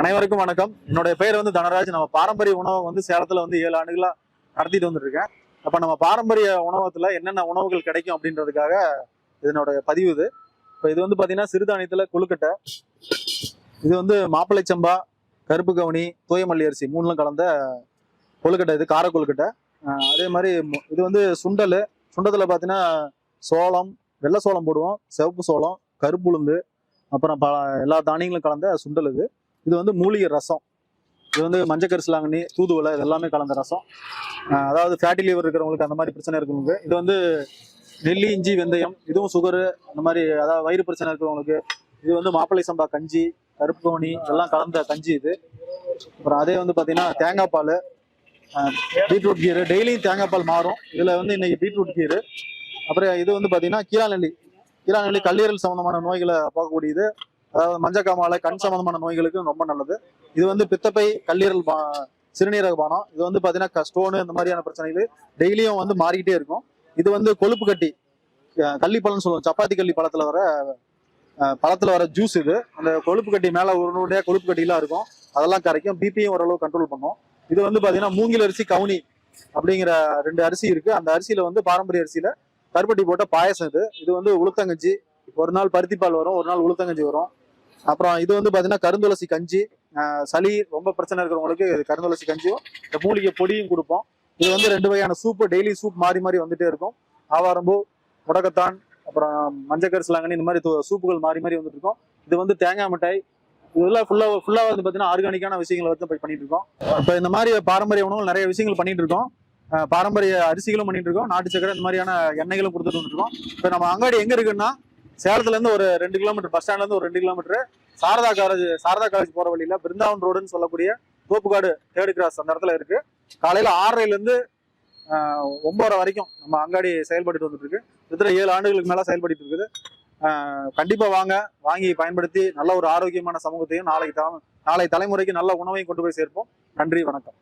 அனைவருக்கும் வணக்கம். என்னுடைய பெயர் வந்து தனராஜ். நம்ம பாரம்பரிய உணவை வந்து சேலத்துல வந்து ஏழு ஆண்டுகளா நடத்திட்டு வந்துட்டு இருக்கேன் அப்ப நம்ம பாரம்பரிய உணவகத்துல என்னென்ன உணவுகள் கிடைக்கும் அப்படின்றதுக்காக இதனுடைய பதிவு இது. இப்போ இது வந்து பாத்தீங்கன்னா சிறுதானியத்துல கொழுக்கட்டை இது வந்து மாப்பிள்ளை சம்பா கருப்பு கவுனி தூயமல்லி அரிசி மூணுலாம் கலந்த கொழுக்கட்டை இது கார கொழுக்கட்டை. அதே மாதிரி இது வந்து சுண்டல். சுண்டத்துல பாத்தீங்கன்னா சோளம் வெள்ளை சோளம் போடுவோம். சிவப்பு சோளம் கருப்புளுந்து அப்புறம் ப எல்லா தானியங்களும் கலந்த சுண்டல் இது. இது வந்து மூலிகை ரசம். இது வந்து மஞ்சக்கரிசலாங்கண்ணி தூதுவலை தூதுவளை இது எல்லாமே கலந்த ரசம். அதாவது ஃபேட்டி லிவர் இருக்கிறவங்களுக்கு அந்த மாதிரி பிரச்சனை இருக்கிறவங்களுக்கு இது வந்து நெல்லி இஞ்சி வெந்தயம் இதுவும் சுகரு அந்த மாதிரி அதாவது வயிறு பிரச்சனை இருக்கிறவங்களுக்கு இது வந்து மாப்பிள்ளை சம்பா கஞ்சி கருப்பு கவுனி இதெல்லாம் கலந்த கஞ்சி இது. அப்புறம் அதே வந்து பார்த்தீங்கன்னா தேங்காய் பால் பீட்ரூட் கீரு டெய்லியும் தேங்காய் பால் மாறும். இதில் வந்து இன்னைக்கு பீட்ரூட் கீரு. அப்புறம் இது வந்து பார்த்தீங்கன்னா கீழாநெல்லி கீழாநெல்லி கல்லீரல் சம்பந்தமான நோய்களை பார்க்கக்கூடியது. அதாவது மஞ்சக்காமாலை கண் சம்பந்தமான நோய்களுக்கு ரொம்ப நல்லது. இது வந்து பித்தப்பை கல்லீரல் பா- சிறுநீரக பானம் இது வந்து பார்த்தீங்கன்னா ஸ்டோனு இந்த மாதிரியான பிரச்சனைகள் டெய்லியும் வந்து மாறிக்கிட்டே இருக்கும். இது வந்து கொழுப்பு கட்டி கள்ளிப்பழம்னு சொல்லுவோம் சப்பாத்தி கள்ளி பழத்துல வர பழத்துல வர ஜூஸ் இது. அந்த கொழுப்பு கட்டி மேல உருண்டையா கொழுப்பு கட்டிலாம் இருக்கும். அதெல்லாம் கரைக்கும். பிபியும் ஓரளவு கண்ட்ரோல் பண்ணும். இது வந்து பாத்தீங்கன்னா மூங்கில் அரிசி கவுனி அப்படிங்கிற ரெண்டு அரிசி இருக்கு. அந்த அரிசியில வந்து பாரம்பரிய அரிசியில கருப்பட்டி போட்ட பாயசம் இது. இது வந்து உளுத்தங்கஞ்சி ஒரு நாள் பருத்திப்பால் வரும் ஒரு நாள் உளுத்தங்கஞ்சி வரும். அப்புறம் இது வந்து பார்த்தீங்கன்னா கருந்துளசி கஞ்சி சளி ரொம்ப பிரச்சனை இருக்கிறவங்களுக்கு கருந்துளசி கஞ்சியும் இந்த மூலிகை பொடியும் கொடுப்போம். இது வந்து ரெண்டு வகையான சூப்பு டெய்லி சூப் மாறி மாறி வந்துட்டே இருக்கும். ஆவாரம்பூ முடக்கத்தான் அப்புறம் மஞ்சள் கரிசலாங்கண்ணி இந்த மாதிரி சூப்புகள் மாறி மாறி வந்துட்டு இருக்கும். இது வந்து தேங்காய் மிட்டாய். இதெல்லாம் ஃபுல்லா ஃபுல்லா வந்து பாத்தீங்கன்னா ஆர்கானிக்கான விஷயங்களை வந்து போய் பண்ணிட்டு இருக்கோம். இப்போ இந்த மாதிரி பாரம்பரிய உணவுகள் நிறைய விஷயங்கள் பண்ணிட்டு இருக்கோம். பாரம்பரிய அரிசிகளும் பண்ணிட்டு இருக்கோம். நாட்டு சக்கரை இந்த மாதிரியான எண்ணெய்களும் கொடுத்துட்டு வந்துட்டு இருக்கோம். இப்போ நம்ம அங்காடி எங்க இருக்குன்னா சேலத்துலேருந்து ஒரு ரெண்டு கிலோமீட்டர் பஸ் ஸ்டாண்ட்லேருந்து ஒரு ரெண்டு kilometre. Sharada college Sharada college போகிற வழியில் பிருந்தாவன் ரோடுன்னு சொல்லக்கூடிய தோப்புக்காடு தேர்டு கிராஸ் அந்த இடத்துல இருக்குது காலையில் ஆறரைலேருந்து இருந்து வரைக்கும் நம்ம அங்காடி செயல்பட்டு வந்துட்டு இருக்கு கிட்டத்தட்ட ஏழு ஆண்டுகளுக்கு மேலே செயல்பட்டு இருக்குது. கண்டிப்பாக வாங்க. வாங்கி பயன்படுத்தி நல்ல ஒரு ஆரோக்கியமான சமூகத்தையும் நாளைக்கு தலை- நாளை தலைமுறைக்கு நல்ல உணவையும் கொண்டு போய் சேர்ப்போம். நன்றி வணக்கம்.